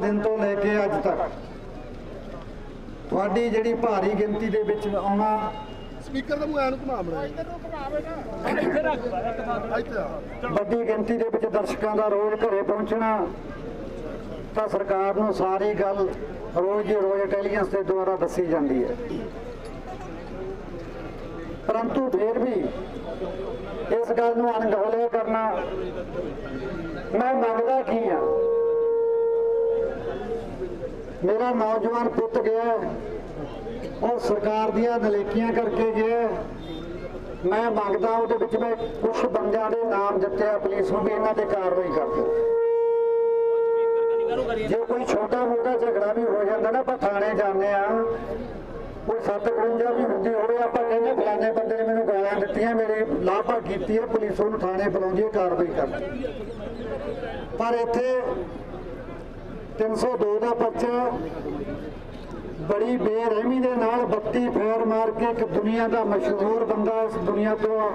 ਦਿਨ ਤੋਂ ਲੈ ਕੇ ਅੱਜ ਤੱਕ ਤੁਹਾਡੀ ਜਿਹੜੀ ਭਾਰੀ ਗਿਣਤੀ ਦੇ ਵਿੱਚ ਆਉਣਾ ਸਪੀਕਰ ਦਾ ਮੂੰਹ ਐਨ ਘੁਮਾ ਬਣਾ ਇੱਥੇ ਆ ਵੱਡੀ ਗਿਣਤੀ ਦੇ ਵਿੱਚ ਦਰਸ਼ਕਾਂ ਦਾ ਰੋਜ਼ ਘਰੇ ਪਹੁੰਚਣਾ ਤਾਂ ਸਰਕਾਰ ਨੂੰ ਸਾਰੀ ਗੱਲ ਰੋਜ਼ ਦੀ ਰੋਜ਼ ਇੰਟੈਲੀਜੈਂਸ ਦੇ ਦੁਆਰਾ ਦੱਸੀ ਜਾਂਦੀ ਹੈ। ਪਰੰਤੂ ਫਿਰ ਵੀ ਇਸ ਗੱਲ ਨੂੰ ਅਣਗੌਲਿਆ ਕਰਨਾ ਮੈਂ ਮੰਗਦਾ ਕੀ ਆ ਮੇਰਾ ਨੌਜਵਾਨ ਪੁੱਤ ਗਿਆ ਉਹ ਸਰਕਾਰ ਦੀਆਂ ਨਲੇਕੀਆਂ ਕਰਕੇ ਗਿਆ ਮੈਂ ਮੰਗਦਾ ਉਹਦੇ ਵਿੱਚ ਮੈਂ ਕੁਝ ਬੰਦਿਆਂ ਦੇ ਨਾਮ ਦਿੱਤੇ ਆ, ਪੁਲਿਸ ਨੂੰ ਵੀ ਇਹਨਾਂ ਤੇ ਕਾਰਵਾਈ ਕਰ ਦਿਓ ਜੇ ਕੋਈ ਛੋਟਾ ਮੋਟਾ ਝਗੜਾ ਵੀ ਹੋ ਜਾਂਦਾ ਨਾ, ਆਪਾਂ ਥਾਣੇ ਜਾਂਦੇ ਆ। ਕੋਈ 752 ਵੀ ਹੁੰਦੀ ਹੋਵੇ ਆਪਾਂ ਕਹਿੰਦੇ ਫਲਾਣੇ ਬੰਦੇ ਨੇ ਮੈਨੂੰ ਗਾਲਾਂ ਦਿੱਤੀਆਂ, ਮੇਰੇ ਲਾਭਾ ਕੀਤੀ ਹੈ, ਪੁਲਿਸ ਉਹਨੂੰ ਥਾਣੇ ਬੁਲਾਉਂਦੀ ਹੈ, ਕਾਰਵਾਈ ਕਰਦੀ ਪਰ ਇੱਥੇ 302 ਦਾ ਪਰਚਾ। ਬੜੀ ਬੇਰਹਿਮੀ ਦੇ ਨਾਲ 32 ਫੇਰ ਮਾਰ ਕੇ ਇੱਕ ਦੁਨੀਆ ਦਾ ਮਸ਼ਹੂਰ ਬੰਦਾ ਇਸ ਦੁਨੀਆ ਤੋਂ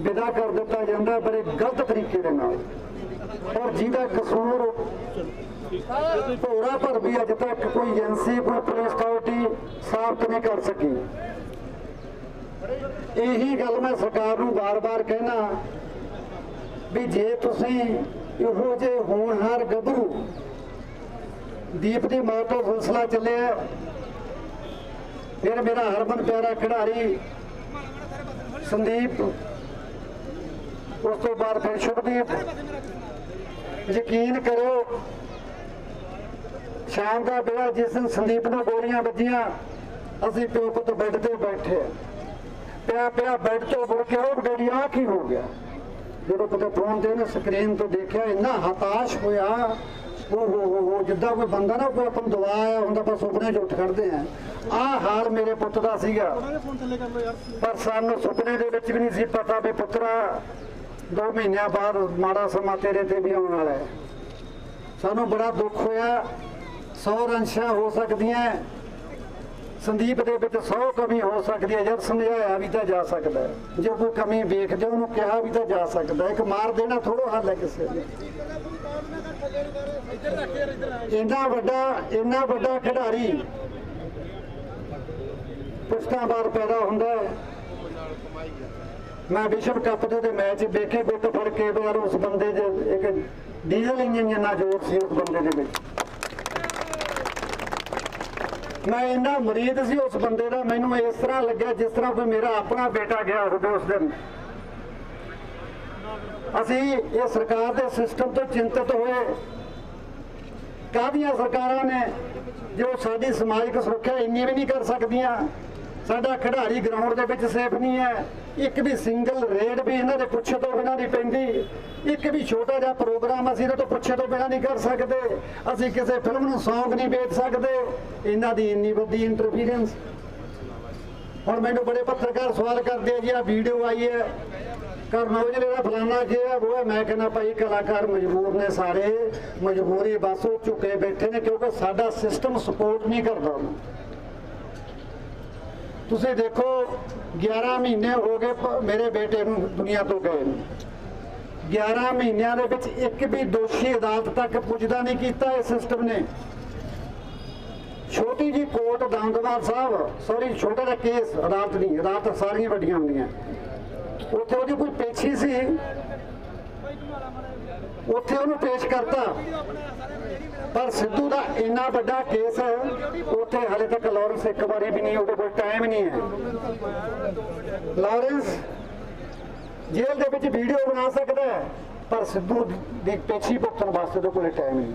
ਵਿਦਾ ਕਰ ਦਿੱਤਾ ਜਾਂਦਾ ਬੜੇ ਗਲਤ ਤਰੀਕੇ ਦੇ ਨਾਲ। ਔਰ ਜਿਹਦਾ ਕਸੂਰ ਭੋਰਾ ਪਰ ਵੀ ਅੱਜ ਤੱਕ ਕੋਈ ਏਜੰਸੀ ਕੋਈ ਪੁਲਿਸ ਅਥਾਰਟੀ ਸਾਬਤ ਨਹੀਂ ਕਰ ਸਕੀ। ਇਹੀ ਗੱਲ ਮੈਂ ਸਰਕਾਰ ਨੂੰ ਬਾਰ-ਬਾਰ ਕਹਿਣਾ ਵੀ ਜੇ ਤੁਸੀਂ ਇਹੋ ਜਿਹੇ ਹੋਣਹਾਰ ਗੱਭਰੂ ਦੀਪ ਦੀ ਮੌਤ ਤੋਂ ਸਿਲਸਿਲਾ ਚੱਲਿਆ। ਫਿਰ ਮੇਰਾ ਹਰਮਨ ਪਿਆਰਾ ਖਿਡਾਰੀ ਸੰਦੀਪ, ਉਸ ਤੋਂ ਬਾਅਦ ਫਿਰ ਸ਼ੁਭਦੀਪ। ਯਕੀਨ ਕਰੋ ਸ਼ਾਮ ਦਾ ਵੇਲਾ ਜਿਸ ਦਿਨ ਸੰਦੀਪ ਨੂੰ ਗੋਲੀਆਂ ਵੱਜੀਆਂ, ਅਸੀਂ ਪਿਓ ਪੁੱਤ ਬੈੱਡ ਤੇ ਬੈਠੇ। ਪਿਆ ਪਿਆ, ਬੈੱਡ ਤੋਂ ਮੁੜ ਕੇ ਉਹ ਡੈਡੀ ਆ ਕੀ ਹੋ ਗਿਆ। ਜਦੋਂ ਕਿਤੇ ਫੋਨ ਤੇ ਨਾ ਸਕਰੀਨ ਤੋਂ ਦੇਖਿਆ, ਇੰਨਾ ਹਤਾਸ਼ ਹੋਇਆ ਉਹ ਹੋ ਹੋ ਹੋ ਜਿੱਦਾਂ ਕੋਈ ਬੰਦਾ ਨਾ ਕੋਈ ਆਪਾਂ ਨੂੰ ਦਵਾ ਆਇਆ ਹੁੰਦਾ, ਆਪਾਂ ਸੁਪਨੇ 'ਚ ਉੱਠ ਖੜਦੇ ਆ ਆਹ ਹਾਲ ਮੇਰੇ ਪੁੱਤ ਦਾ ਸੀਗਾ। ਪਰ ਸਾਨੂੰ ਸੁਪਨੇ ਦੇ ਵਿੱਚ ਵੀ ਨਹੀਂ ਸੀ ਪਤਾ ਵੀ ਪੁੱਤਰਾ, ਦੋ ਮਹੀਨਿਆਂ ਬਾਅਦ ਮਾੜਾ ਸਮਾਂ ਤੇਰੇ ਤੇ ਵੀ ਆਉਣ ਵਾਲਾ ਹੈ। ਸਾਨੂੰ ਬੜਾ ਦੁੱਖ ਹੋਇਆ। ਸੌ ਰੰਸ਼ਾਂ ਹੋ ਸਕਦੀਆਂ ਸੰਦੀਪ ਦੇ ਵਿੱਚ 100 ਕਮੀ ਹੋ ਸਕਦੀ ਹੈ। ਜਦ ਸਮਝਾਇਆ ਵੀ ਤਾਂ ਜਾ ਸਕਦਾ ਹੈ। ਜੇ ਕੋਈ ਕਮੀ ਵੇਖਦੇ ਉਹਨੂੰ ਕਿਹਾ ਵੀ ਤਾਂ ਜਾ ਸਕਦਾ ਇੱਕ ਮਾਰ ਦੇਣਾ ਥੋੜੋ ਹੱਲ ਹੈ ਕਿਸੇ ਨੂੰ। ਇੰਨਾ ਵੱਡਾ ਇੰਨਾ ਵੱਡਾ ਖਿਡਾਰੀ ਪੁਸ਼ਤਾਂ ਬਾਰ ਪੈਦਾ ਹੁੰਦਾ ਮੈਂ ਵਿਸ਼ਵ ਕੱਪ ਦੇ ਮੈਚ ਵੇਖੇ, ਗੁੱਟ ਫੜ ਕੇ ਯਾਰ ਉਸ ਬੰਦੇ ਦੇ ਇੱਕ ਡੀਜ਼ਲ ਇੰਜਨ ਜਿੰਨਾ ਜ਼ੋਰ ਸੀ ਉਸ ਬੰਦੇ ਦੇ ਵਿੱਚ। ਮੈਂ ਇੰਨਾ ਮਰੀਦ ਸੀ ਉਸ ਬੰਦੇ ਦਾ, ਮੈਨੂੰ ਇਸ ਤਰ੍ਹਾਂ ਲੱਗਿਆ ਜਿਸ ਤਰ੍ਹਾਂ ਕੋਈ ਮੇਰਾ ਆਪਣਾ ਬੇਟਾ ਗਿਆ ਹੋਵੇ ਉਸ ਦਿਨ। ਅਸੀਂ ਇਹ ਸਰਕਾਰ ਦੇ ਸਿਸਟਮ ਤੋਂ ਚਿੰਤਤ ਹੋਏ। ਕਾਹਦੀਆਂ ਸਰਕਾਰਾਂ ਨੇ ਜੋ ਸਾਡੀ ਸਮਾਜਿਕ ਸੁਰੱਖਿਆ ਇੰਨੀ ਵੀ ਨਹੀਂ ਕਰ ਸਕਦੀਆਂ? ਸਾਡਾ ਖਿਡਾਰੀ ਗਰਾਊਂਡ ਦੇ ਵਿੱਚ ਸੇਫ ਨਹੀਂ ਹੈ। ਇੱਕ ਵੀ ਸਿੰਗਲ ਰੇਡ ਵੀ ਇਹਨਾਂ ਦੇ ਪੁੱਛੇ ਤੋਂ ਬਿਨਾਂ ਨਹੀਂ ਪੈਂਦੀ। ਇੱਕ ਵੀ ਛੋਟਾ ਜਿਹਾ ਪ੍ਰੋਗਰਾਮ ਅਸੀਂ ਇਹਨਾਂ ਤੋਂ ਪੁੱਛੇ ਤੋਂ ਬਿਨਾਂ ਨਹੀਂ ਕਰ ਸਕਦੇ। ਅਸੀਂ ਕਿਸੇ ਫਿਲਮ ਨੂੰ ਸੌਂਗ ਨਹੀਂ ਵੇਚ ਸਕਦੇ। ਇਹਨਾਂ ਦੀ ਇੰਨੀ ਵੱਡੀ ਇੰਟਰਫੀਰੈਂਸ ਹੁਣ ਮੈਨੂੰ ਬੜੇ ਪੱਤਰਕਾਰ ਸਵਾਲ ਕਰਦੇ ਆ ਜੀ ਆ ਵੀਡੀਓ ਆਈ ਹੈ। ਕਰਨੌਜ ਨੇ ਫਲਾਣਾ ਕੀ ਉਹ ਮੈਂ ਕਹਿੰਦਾ ਭਾਈ ਕਲਾਕਾਰ ਮਜਬੂਰ ਨੇ ਸਾਰੇ। ਮਜਬੂਰੀ ਬਸ ਉਹ ਝੁਕੇ ਬੈਠੇ ਨੇ ਕਿਉਂਕਿ ਸਾਡਾ ਸਿਸਟਮ ਸਪੋਰਟ ਨਹੀਂ ਕਰਦਾ। ਉਹਨੂੰ ਤੁਸੀਂ ਦੇਖੋ 11 ਮਹੀਨੇ ਹੋ ਗਏ ਮੇਰੇ ਬੇਟੇ ਨੂੰ ਦੁਨੀਆ ਤੋਂ ਗਏ ਨੂੰ। 11 ਮਹੀਨਿਆਂ ਦੇ ਵਿੱਚ ਇੱਕ ਵੀ ਦੋਸ਼ੀ ਅਦਾਲਤ ਤੱਕ ਪੁੱਜਦਾ ਨਹੀਂ ਕੀਤਾ ਇਹ ਸਿਸਟਮ ਨੇ। ਛੋਟੀ ਜੀ ਕੋਰਟ ਦੰਦਵਾਰ ਸਾਹਿਬ ਸੌਰੀ ਛੋਟਾ ਜਿਹਾ ਕੇਸ ਅਦਾਲਤ ਨਹੀਂ ਅਦਾਲਤ ਸਾਰੀਆਂ ਵੱਡੀਆਂ ਹੁੰਦੀਆਂ। ਉੱਥੇ ਉਹਦੀ ਕੋਈ ਪੇਛੀ ਸੀ? ਉੱਥੇ ਉਹਨੂੰ ਪੇਸ਼ ਕਰਤਾ। ਪਰ ਸਿੱਧੂ ਦਾ ਇੰਨਾ ਵੱਡਾ ਕੇਸ ਹੈ ਉੱਥੇ ਹਲੇ ਤੱਕ ਲਾਰੈਂਸ ਇੱਕ ਵਾਰੀ ਵੀ ਨਹੀਂ, ਉਹਦੇ ਕੋਲ ਟਾਈਮ ਨਹੀਂ ਹੈ। ਲਾਰੈਂਸ ਜੇਲ੍ਹ ਦੇ ਵਿੱਚ ਵੀਡੀਓ ਬਣਾ ਸਕਦਾ ਪਰ ਸਿੱਧੂ ਦੀ ਪੇਛੀ ਭੁਗਤਣ ਵਾਸਤੇ ਉਹਦੇ ਕੋਲ ਟਾਈਮ ਨਹੀਂ।